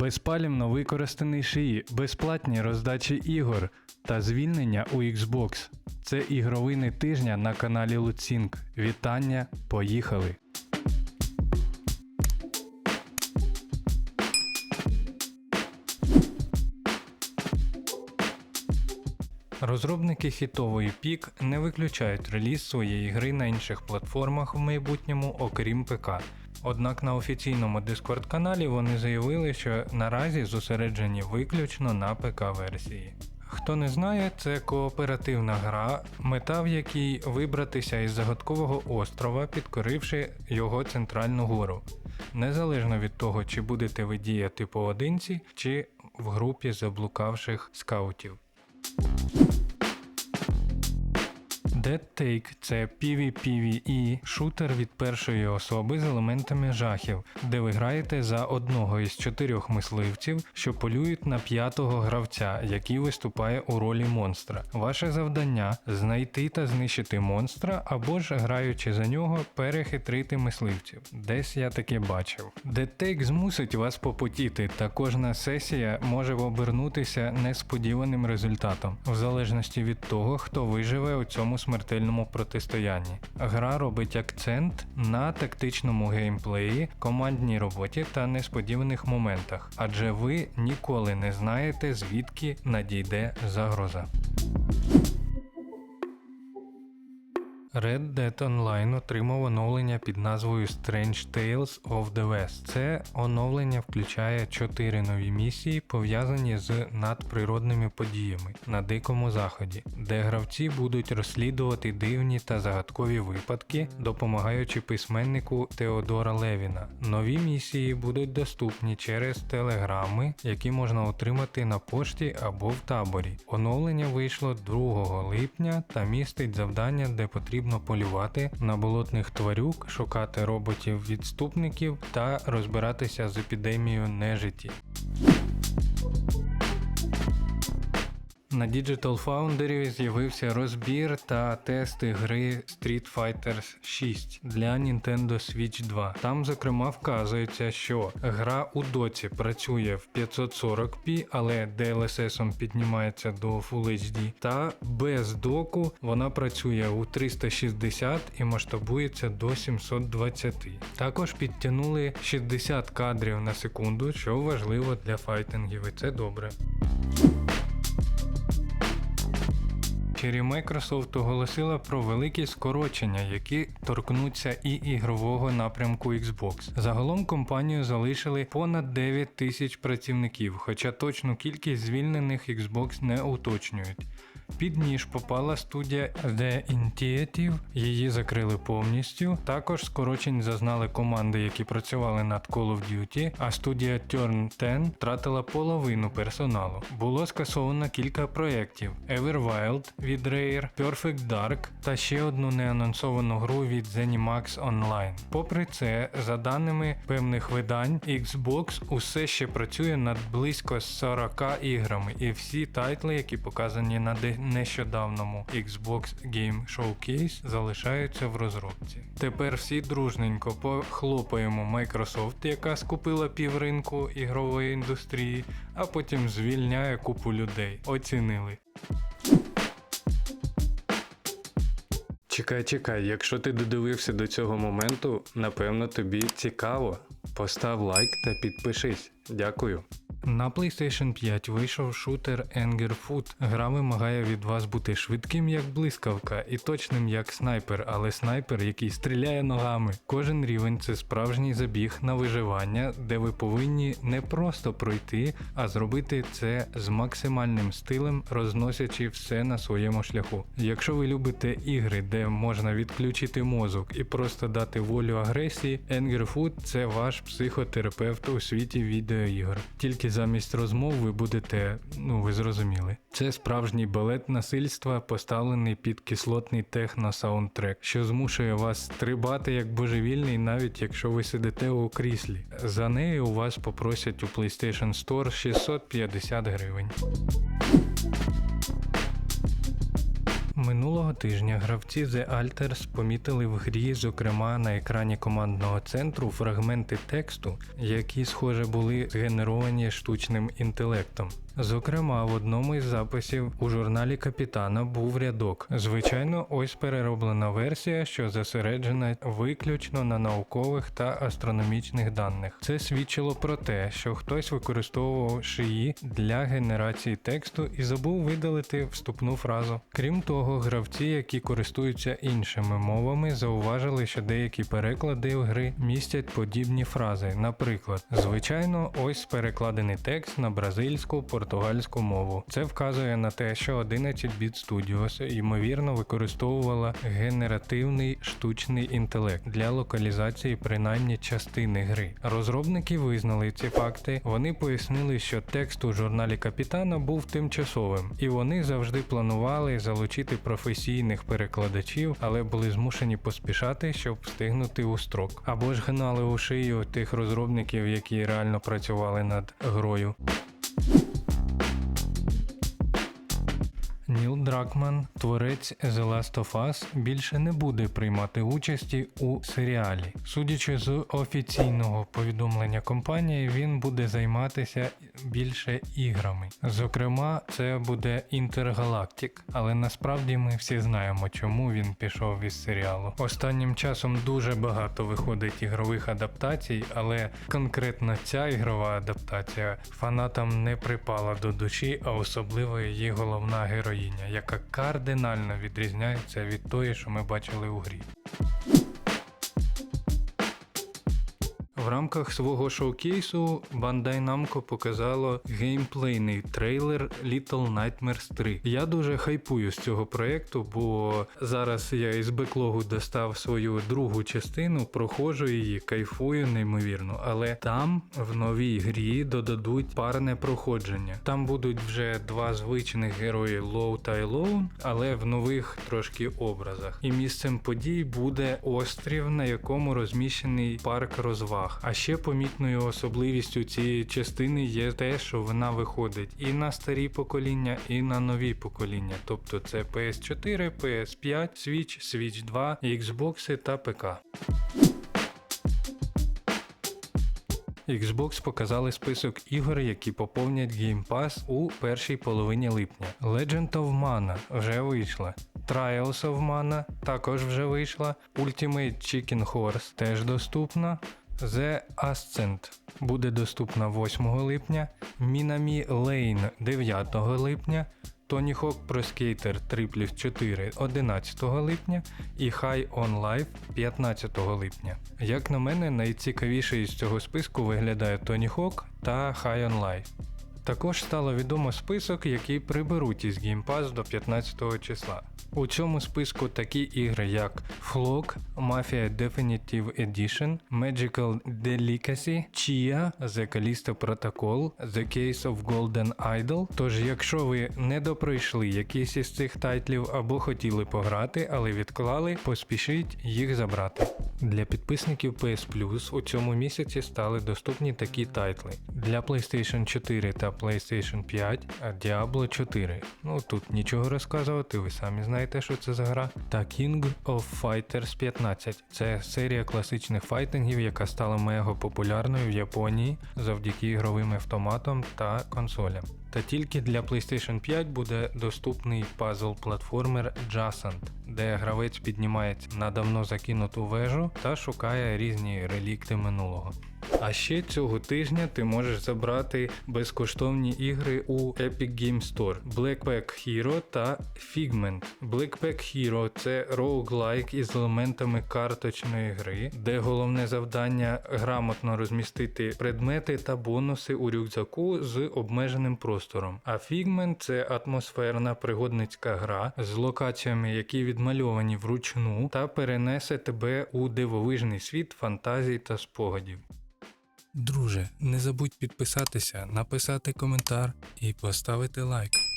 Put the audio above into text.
безпалівно використаний шиї, безплатні роздачі ігор та звільнення у Xbox. Це ігровини тижня на каналі Луцінк. Вітання, поїхали! Розробники хітової пік не виключають реліз своєї гри на інших платформах в майбутньому, окрім ПК. Однак на офіційному Discord каналі вони заявили, що наразі зосереджені виключно на ПК-версії. Хто не знає, це кооперативна гра, мета в якій вибратися із загадкового острова, підкоривши його центральну гору. Незалежно від того, чи будете ви діяти поодинці, чи в групі заблукавших скаутів. Dead Take – це PvPvE шутер від першої особи з елементами жахів, де ви граєте за одного із чотирьох мисливців, що полюють на п'ятого гравця, який виступає у ролі монстра. Ваше завдання знайти та знищити монстра, або ж граючи за нього, перехитрити мисливців. Десь я таке бачив. Dead Take змусить вас попотіти, та кожна сесія може обернутися несподіваним результатом, в залежності від того, хто виживе у цьому смертельному протистоянні. Гра робить акцент на тактичному геймплеї, командній роботі та несподіваних моментах, адже ви ніколи не знаєте, звідки надійде загроза. Red Dead Online отримав оновлення під назвою Strange Tales of the West. Це оновлення включає 4 нові місії, пов'язані з надприродними подіями на Дикому Заході, де гравці будуть розслідувати дивні та загадкові випадки, допомагаючи письменнику Теодора Левіна. Нові місії будуть доступні через телеграми, які можна отримати на пошті або в таборі. Оновлення вийшло 2 липня та містить завдання, де потрібно полювати на болотних тварюк, шукати роботів-відступників та розбиратися з епідемією нежиті. На Digital Foundry з'явився розбір та тести гри Street Fighter 6 для Nintendo Switch 2. Там, зокрема, вказується, що гра у доці працює в 540p, але DLSS піднімається до Full HD, та без доку вона працює у 360 і масштабується до 720. Також підтягнули 60 кадрів на секунду, що важливо для файтингів, і це добре. Ввечері Microsoft оголосила про великі скорочення, які торкнуться і ігрового напрямку Xbox. Загалом компанію залишили понад 9 тисяч працівників, хоча точну кількість звільнених Xbox не уточнюють. Під ніж попала студія The Initiative, її закрили повністю. Також скорочень зазнали команди, які працювали над Call of Duty, а студія Turn 10 втратила половину персоналу. Було скасовано кілька проєктів: Everwild від Rare, Perfect Dark та ще одну неанонсовану гру від ZeniMax Online. Попри це, за даними певних видань, Xbox усе ще працює над близько 40 іграми, і всі тайтли, які показані на нещодавному Xbox Game Showcase залишаються в розробці. Тепер всі дружненько похлопаємо Microsoft, яка скупила півринку ігрової індустрії, а потім звільняє купу людей. Оцінили. Чекай, чекай, якщо ти додивився до цього моменту, напевно тобі цікаво. Постав лайк та підпишись. Дякую. На PlayStation 5 вийшов шутер Anger Food. Гра вимагає від вас бути швидким як блискавка і точним як снайпер, але снайпер, який стріляє ногами. Кожен рівень це справжній забіг на виживання, де ви повинні не просто пройти, а зробити це з максимальним стилем, розносячи все на своєму шляху. Якщо ви любите ігри, де можна відключити мозок і просто дати волю агресії, Anger Food – це ваш психотерапевт у світі відеоігр. Тільки замість розмов ви будете, ну ви зрозуміли. Це справжній балет насильства, поставлений під кислотний техно-саундтрек, що змушує вас стрибати як божевільний, навіть якщо ви сидите у кріслі. За нею у вас попросять у PlayStation Store 650 гривень. Минулого тижня гравці The Alters помітили в грі, зокрема на екрані командного центру, фрагменти тексту, які, схоже, були згенеровані штучним інтелектом. Зокрема, в одному із записів у журналі капітана був рядок. Звичайно, ось перероблена версія, що зосереджена виключно на наукових та астрономічних даних. Це свідчило про те, що хтось використовував шиї для генерації тексту і забув видалити вступну фразу. Крім того, гравці, які користуються іншими мовами, зауважили, що деякі переклади в гри містять подібні фрази. Наприклад, звичайно, ось перекладений текст на бразильську португальську мову. Це вказує на те, що 11 Bit Studios ймовірно використовувала генеративний штучний інтелект для локалізації принаймні частини гри. Розробники визнали ці факти. Вони пояснили, що текст у журналі капітана був тимчасовим, і вони завжди планували залучити професійних перекладачів, але були змушені поспішати, щоб встигнути у строк. Або ж гнали у шию тих розробників, які реально працювали над грою. Дракман, творець The Last of Us, більше не буде приймати участі у серіалі. Судячи з офіційного повідомлення компанії, він буде займатися більше іграми. Зокрема, це буде Інтергалактик, але насправді ми всі знаємо, чому він пішов із серіалу. Останнім часом дуже багато виходить ігрових адаптацій, але конкретно ця ігрова адаптація фанатам не припала до душі, а особливо її головна героїня, яка кардинально відрізняється від тої, що ми бачили у грі. В рамках свого шоукейсу Bandai Namco показало геймплейний трейлер Little Nightmares 3. Я дуже хайпую з цього проєкту, бо зараз я із беклогу достав свою другу частину, проходжу її, кайфую неймовірно. Але там в новій грі додадуть парне проходження. Там будуть вже два звичних герої Лоу та Елоун, але в нових трошки образах. І місцем подій буде острів, на якому розміщений парк розваг. А ще помітною особливістю цієї частини є те, що вона виходить і на старі покоління, і на нові покоління. Тобто це PS4, PS5, Switch, Switch 2, Xbox та ПК. Xbox показали список ігор, які поповнять Game Pass у першій половині липня. Legend of Mana вже вийшла. Trials of Mana також вже вийшла. Ultimate Chicken Horse теж доступна. The Ascent буде доступна 8 липня. Minami Lane 9 липня. Tony Hawk Pro Skater 3 плюс 4 11 липня і High on Life 15 липня. Як на мене, найцікавіше із цього списку виглядає Tony Hawk та High on Life. Також стало відомо список, який приберуть із Game Pass до 15 числа. У цьому списку такі ігри, як Flock, Mafia Definitive Edition, Magical Delicacy, Chia, The Callisto Protocol, The Case of Golden Idol. Тож, якщо ви не допройшли якісь із цих тайтлів або хотіли пограти, але відклали, поспішіть їх забрати. Для підписників PS Plus у цьому місяці стали доступні такі тайтли. Для PlayStation 4 та PlayStation 5 Diablo 4. Ну тут нічого розказувати, ви самі знаєте, що це за гра. Та King of Fighters 15. Це серія класичних файтингів, яка стала мега популярною в Японії завдяки ігровим автоматам та консолям. Та тільки для PlayStation 5 буде доступний пазл-платформер Jacent, де гравець піднімається на давно закинуту вежу та шукає різні релікти минулого. А ще цього тижня ти можеш забрати безкоштовні ігри у Epic Game Store Blackpack Hero та Figment. Blackpack Hero це роуглайк із елементами карточної гри, де головне завдання грамотно розмістити предмети та бонуси у рюкзаку з обмеженим простором. А Figment це атмосферна пригодницька гра з локаціями, які відмальовані вручну, та перенесе тебе у дивовижний світ фантазій та спогадів. Друже, не забудь підписатися, написати коментар і поставити лайк.